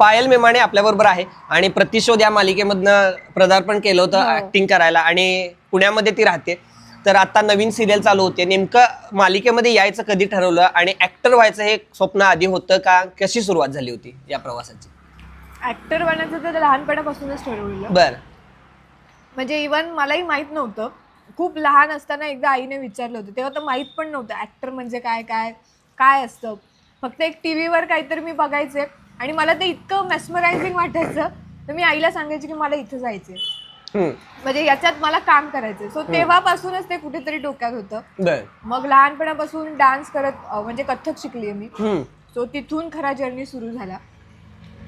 पायल मेमाणे आपल्या बरोबर आहे आणि प्रतिशोध या मालिकेमधनं पदार्पण केलं होतं हो. ऍक्टिंग करायला आणि पुण्यामध्ये ती राहते. तर आता नवीन सिरियल चालू होते. नेमकं मालिकेमध्ये यायचं कधी ठरवलं आणि ऍक्टर व्हायचं हे स्वप्न आधी होतं का? कशी सुरुवात झाली होती या प्रवासाची? ऍक्टर बनायचं तर लहानपणापासूनच ठरवलेलं. बर. म्हणजे इवन मलाही माहीत नव्हतं. खूप लहान असताना एकदा आईने विचारलं होतं. तेव्हा तर माहीत पण नव्हतं ऍक्टर म्हणजे काय काय काय असतं. फक्त एक टी व्हीवर काहीतरी मी बघायचे. आणि मला ते इतकं मेस्मरायझिंग वाटायचं तर मी आईला सांगायचे की मला इथं जायचंय. म्हणजे याच्यात मला काम करायचंय. सो तेव्हापासूनच ते कुठेतरी डोक्यात होतं. मग लहानपणापासून डान्स करत म्हणजे कथ्थक शिकली मी. सो तिथून खरा जर्नी सुरू झाला.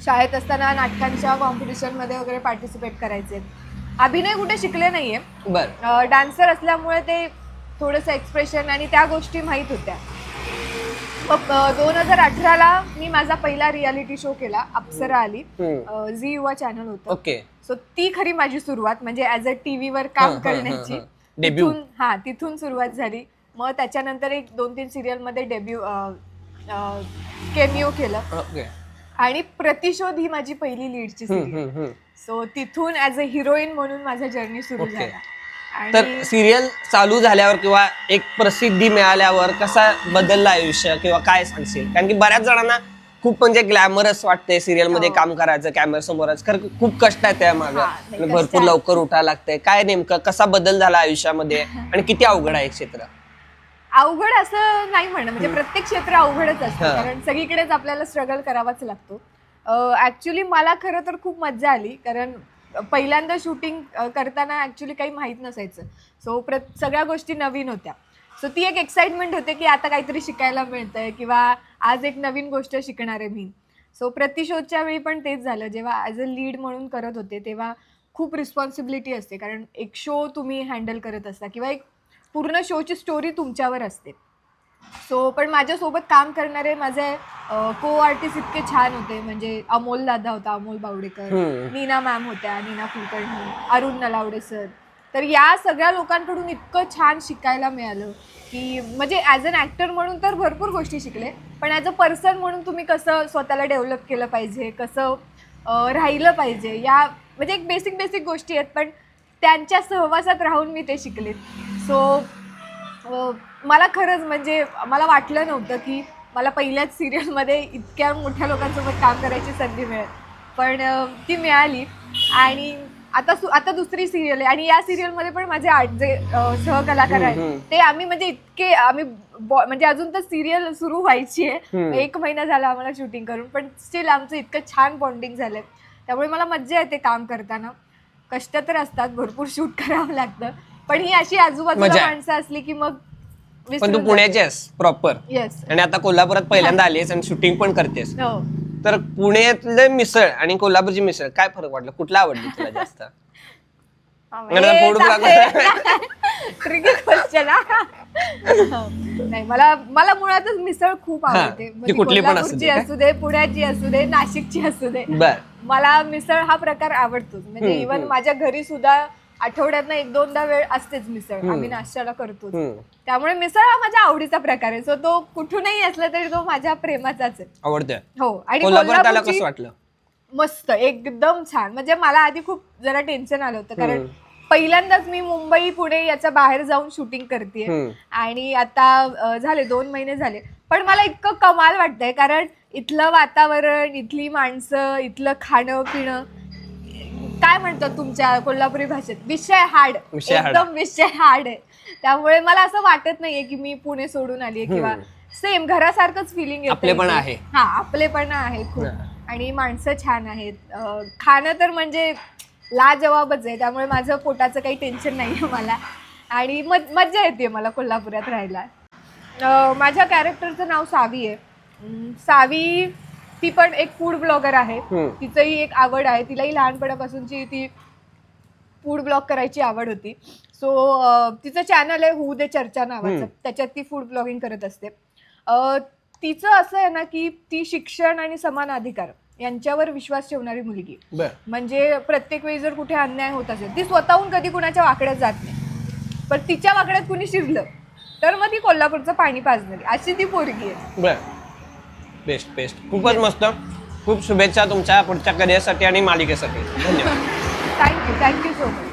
शाळेत असताना नाटकांच्या कॉम्पिटिशनमध्ये वगैरे पार्टिसिपेट करायचे. अभिनय कुठे शिकले नाहीये. डान्सर असल्यामुळे ते थोडंसं एक्सप्रेशन आणि त्या गोष्टी माहीत होत्या. दोन हजार अठराला मी माझा पहिला रियालिटी शो केला अप्सरा आली. झी युवा चॅनल होतं ओके सो ती खरी माझी सुरुवात म्हणजे ॲज अ टी व्हीवर काम करण्याची. Debut. तिथून हा तिथून सुरुवात झाली मग त्याच्यानंतर एक दोन तीन सिरियलमध्ये डेब्यू केमिओ केलं ओके आणि प्रतिशोध ही माझी पहिली लीडची सिरियल. सो तिथून ॲज अ हिरोईन म्हणून माझा जर्नी सुरू Okay. झाला तर सिरियल चालू झाल्यावर किंवा एक प्रसिद्धी मिळाल्यावर कसा बदलला आयुष्य किंवा काय सांगशील? कारण की बऱ्याच जणांना खूप म्हणजे ग्लॅमरस वाटते सिरियलमध्ये हो. काम करायचं कॅमेरा समोरच. खरं खूप कष्ट आहे त्या मागं भरपूर. लवकर उठायला लागतंय. काय नेमकं? कसा बदल झाला आयुष्यामध्ये? आणि किती अवघड आहे क्षेत्र? अवघड असं नाही म्हणणं म्हणजे प्रत्येक क्षेत्र अवघडच असतं. कारण सगळीकडेच आपल्याला स्ट्रगल करावाच लागतो. ऍक्च्युली मला खरं तर खूप मज्जा आली. कारण पहिल्यांदा शूटिंग करताना ॲक्च्युली काही माहीत नसायचं. सो प्र सगळ्या गोष्टी नवीन होत्या. सो ती एक एक्साइटमेंट होते की आता काहीतरी शिकायला मिळतंय किंवा आज एक नवीन गोष्ट शिकणार आहे मी. सो प्रतिशोधच्या वेळी पण तेच झालं. जेव्हा ॲज अ लीड म्हणून करत होते तेव्हा खूप रिस्पॉन्सिबिलिटी असते. कारण एक शो तुम्ही हँडल करत असता किंवा एक पूर्ण शोची स्टोरी तुमच्यावर असते. सो पण माझ्यासोबत काम करणारे माझे को आर्टिस्ट इतके छान होते. म्हणजे अमोल दादा होता अमोल बावडेकर. नीना मॅम होत्या नीना कुलकर्णी अरुण नलावडे सर तर या सगळ्या लोकांकडून इतकं छान शिकायला मिळालं की म्हणजे ॲज अन ॲक्टर म्हणून तर भरपूर गोष्टी शिकले पण ॲज अ पर्सन म्हणून तुम्ही कसं स्वतःला डेव्हलप केलं पाहिजे कसं राहिलं पाहिजे या म्हणजे एक बेसिक बेसिक गोष्टी आहेत पण त्यांच्या सहवासात राहून मी ते शिकले. सो मला खरंच म्हणजे मला वाटलं नव्हतं की मला पहिल्याच सिरियलमध्ये इतक्या मोठ्या लोकांसोबत काम करायची संधी मिळेल. पण ती मिळाली. आणि आता सु आता दुसरी सिरियल आहे. आणि या सिरियलमध्ये पण माझे आठ जे सहकलाकार आहेत. ते आम्ही म्हणजे इतके आम्ही बॉ- म्हणजे अजून तर सिरियल सुरू व्हायची. आहे. एक महिना झाला आम्हाला शूटिंग करून पण स्टील आमचं इतकं छान बॉन्डिंग झालंय. त्यामुळे मला मज्जा येते काम करताना. कष्ट तर असतात भरपूर शूट करावं लागतं. पण ही अशी आजूबाजूला मजा आहे. माणसं असली की मग पण तू पुण्याची आहेस प्रॉपर येस आणि आता कोल्हापुरात पहिल्यांदा आलीस आणि शूटिंग पण करतेस. हो. तर पुण्यातले मिसळ आणि कोल्हापूरची मिसळ काय फरक वाटला? कुठला आवडली तुला जास्त? मला food ट्रिकी क्वेश्चन नाही मला मला मुळातच मिसळ खूप हा, आवडते. ती म्हणजे कुठली पण असू दे कोल्हापूरची काय? असू दे पुण्याची असू दे नाशिकची असू दे. बर. मला मिसळ हा प्रकार आवडतोच. म्हणजे हम्म, इवन हम्म. माझ्या घरी सुद्धा आठवड्यातनं एक दोनदा वेळ असतेच मिसळ. आम्ही नाश्त्याला हम्म. त्यामुळे मिसळ हा माझ्या आवडीचा प्रकार आहे. सो तो कुठूनही असला तरी तो माझ्या प्रेमाचाच आहे. आवडतंय. हो. आणि कोल्हापूरची- कसं वाटलं? मस्त. एकदम छान. म्हणजे मला आधी खूप जरा टेन्शन आलं होतं. कारण. पहिल्यांदाच मी मुंबई पुणे याच्या बाहेर जाऊन शूटिंग करते हम्म. आणि आता अं, झाले दोन महिने झाले. पण मला इतकं कमाल वाटतंय. कारण इथलं वातावरण इथली माणसं इथलं खाणं पिणं काय म्हणतात तुमच्या कोल्हापुरी भाषेत? विषय हार्ड. विषय hard. एकदम विषय हार्ड आहे. त्यामुळे मला असं वाटत नाहीये की मी पुणे सोडून आली किंवा. सेम घरासारखंच फिलिंग आपलेपण आहे. हा आपलेपणा आहे खूप. हा. आणि माणसं छान आहेत. अं, खाणं तर म्हणजे लाजवाबच आहे. त्यामुळे माझं पोटाचं काही टेन्शन नाही आहे मला. आणि मज मज्जा येते मला कोल्हापुरात राहायला. अं, माझ्या कॅरेक्टरचं नाव सावी आहे. अं, सावी ती पण एक फूड ब्लॉगर आहे. हम्म. तिचंही एक आवड आहे. तिलाही लहानपणापासूनची ती फूड ब्लॉग करायची आवड होती. सो तिचं चॅनल आहे हू दे चर्चा नावाचं. हम्म. त्याच्यात ती फूड ब्लॉगिंग करत असते. अं, तिचं असं आहे ना की ती शिक्षण आणि समान अधिकार यांच्यावर विश्वास ठेवणारी मुलगी. आहे. बर. म्हणजे प्रत्येक वेळी जर कुठे अन्याय होत असेल ती स्वतःहून कधी कुणाच्या वाकड्यात जात नाही. पण तिच्या वाकड्यात कुणी शिरलं तर मग ती कोल्हापूरचं पाणी पाजणारी. अशी ती पोरगी आहे. बर. बेस्ट बेस्ट खूपच मस्त. खूप शुभेच्छा तुमच्या पुढच्या करिअरसाठी आणि मालिकेसाठी. धन्यवाद. Thank you thank you so much